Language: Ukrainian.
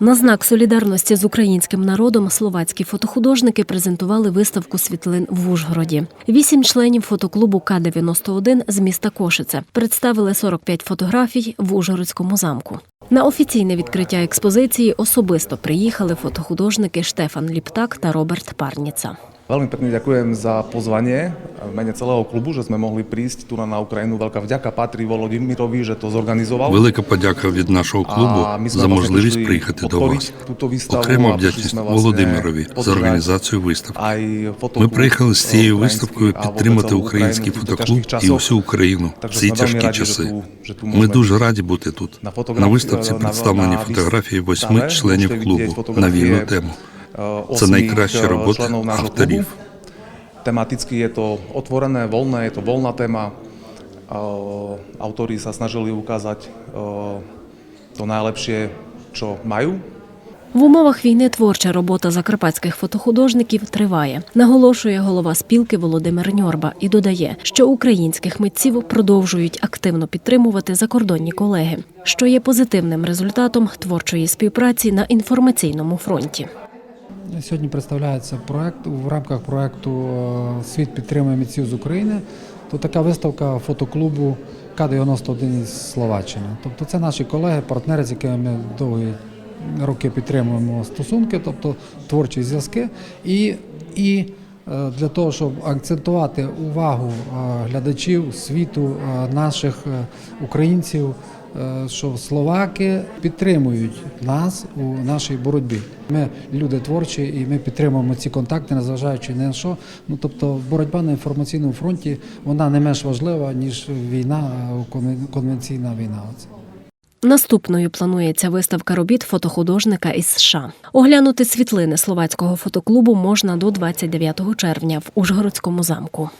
На знак солідарності з українським народом словацькі фотохудожники презентували виставку світлин в Ужгороді. Вісім членів фотоклубу К-91 з міста Кошице представили 45 фотографій в Ужгородському замку. На офіційне відкриття експозиції особисто приїхали фотохудожники Штефан Ліптак та Роберт Парніца. Veľmi pekne ďakujem za pozvanie v mene celého klubu, že sme mohli prísť tu na, Ukrajinu. Veľká vďaka patrí Volodimirovi, že to zorganizoval. Велика подяка від нашого клубу за можливість приїхати до вас. Окрема вдячність Володимирові за організацію виставки. Ми fotoklub, приїхали з цією виставкою підтримати український фотоклуб і усю Україну в ці тяжкі часи. Ми дуже раді бути тут. На виставці представлені фотографії восьми членів клубу на вільну тему. Це найкраща робота авторів. klubu. Tematicky je to otvorené, voľné, je to voľná téma. Eh, Autori sa snažili ukázať to najlepšie, čo majú В умовах війни творча робота закарпатських фотохудожників триває, наголошує голова спілки Володимир Ньорба і додає, що українських митців продовжують активно підтримувати закордонні колеги, що є позитивним результатом творчої співпраці на інформаційному фронті. Сьогодні представляється проект в рамках проекту е, Світ підтримує митців з України. То така виставка фотоклубу К-91 із Словаччини. Тобто це наші колеги, партнери, з якими ми довгі роки підтримуємо стосунки, тобто творчі зв'язки. І, і е, для того, щоб акцентувати увагу е, глядачів світу, наших українців, що словаки підтримують нас у нашій боротьбі. Ми люди творчі і ми підтримуємо ці контакти, незважаючи на що. Ну тобто, боротьба на інформаційному фронті вона не менш важлива ніж війна, е, конвенційна війна. Наступною планується виставка робіт фотохудожника із США. Оглянути світлини словацького фотоклубу можна до 29 червня в Ужгородському замку.